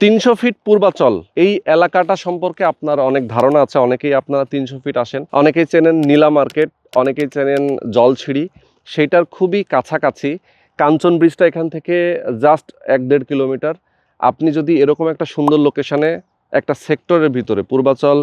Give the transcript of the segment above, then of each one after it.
তিনশো ফিট পূর্বাচল। এই এলাকাটা সম্পর্কে আপনার অনেক ধারণা আছে, অনেকেই আপনারা তিনশো ফিট আসেন। অনেকেই চেনেন নীলা মার্কেট, অনেকেই চেনেন জলছিড়ি। সেটার খুবই কাছাকাছি। কাঞ্চন ব্রিজটা এখান থেকে জাস্ট এক দেড় কিলোমিটার। আপনি যদি এরকম একটা সুন্দর লোকেশানে একটা সেক্টরের ভিতরে, পূর্বাচল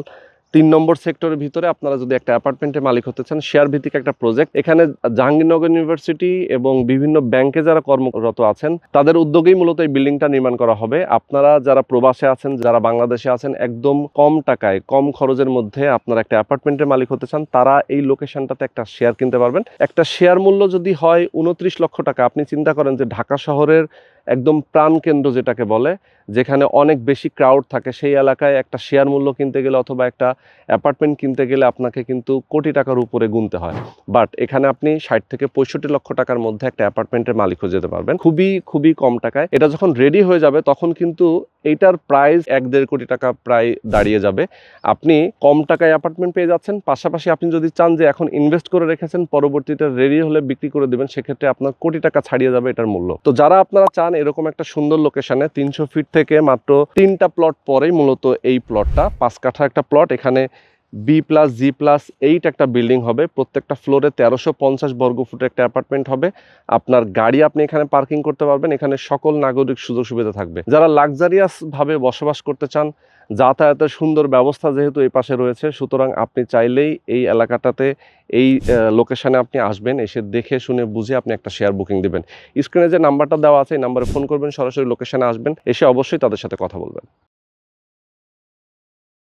তিন নম্বর সেক্টরের ভিতরে আপনারা যদি একটা অ্যাপার্টমেন্টের মালিক হতে চান শেয়ার ভিত্তিক একটা প্রজেক্ট এখানে জাহাঙ্গীরনগর ইউনিভার্সিটি এবং বিভিন্ন ব্যাংকে যারা কর্মরত আছেন, তাদের উদ্যোগেই মূলত এই বিল্ডিংটা নির্মাণ করা হবে। আপনারা যারা প্রবাসে আছেন, যারা বাংলাদেশে আছেন, একদম কম টাকায়, কম খরচের মধ্যে আপনারা একটা অ্যাপার্টমেন্টের মালিক হতে চান, তারা এই লোকেশনটাতে একটা শেয়ার কিনতে পারবেন। একটা শেয়ার মূল্য যদি হয় উনত্রিশ লক্ষ টাকা, আপনি চিন্তা করেন যে ঢাকা শহরের একদম প্রাণকেন্দ্র যেটাকে বলে, যেখানে অনেক বেশি ক্রাউড থাকে। সেই এলাকায় একটা শেয়ার মূল্য কিনতে গেলে অথবা একটা অ্যাপার্টমেন্ট কিনতে গেলে আপনাকে কিন্তু কোটি টাকার উপরে গুনতে হয়। বাট এখানে আপনি ষাট থেকে পঁয়ষট্টি লক্ষ টাকার মধ্যে একটা অ্যাপার্টমেন্টের মালিক হয়ে যেতে পারবেন। খুবই খুবই কম টাকায়। এটা যখন রেডি হয়ে যাবে, তখন কিন্তু এইটার প্রাইস এক দেড় কোটি টাকা প্রায় দাঁড়িয়ে যাবে। আপনি কম টাকায় অ্যাপার্টমেন্ট পেয়ে যাচ্ছেন। পাশাপাশি আপনি যদি চান যে এখন ইনভেস্ট করে রেখেছেন, পরবর্তীতে রেডি হলে বিক্রি করে দেবেন, সেক্ষেত্রে আপনার কোটি টাকা ছাড়িয়ে যাবে এটার মূল্য। তো যারা আপনারা চান এরকম একটা সুন্দর লোকেশনে তিনশো ফিট থেকে মাত্র তিনটা প্লট পরেই মূলত এই প্লটটা পাঁচ কাঠা একটা প্লট এখানে B plus G plus eight একটা বিল্ডিং হবে। প্রত্যেকটা ফ্লোরে তেরোশো পঞ্চাশ বর্গ ফুটের একটা অ্যাপার্টমেন্ট হবে। আপনার গাড়ি আপনি এখানে পার্কিং করতে পারবেন। এখানে সকল নাগরিক সুযোগ সুবিধা থাকবে। যারা লাক্সারিয়াস ভাবে বসবাস করতে চান, যাতায়াতের সুন্দর ব্যবস্থা যেহেতু এই পাশে রয়েছে, সুতরাং আপনি চাইলেই এই এলাকাটাতে এই লোকেশানে আপনি আসবেন। এসে দেখে, শুনে, বুঝে আপনি একটা শেয়ার বুকিং দিবেন। স্ক্রিনে যে নাম্বারটা দেওয়া আছে, এই নাম্বারে ফোন করবেন, সরাসরি লোকেশানে আসবেন। এসে অবশ্যই তাদের সাথে কথা বলবেন।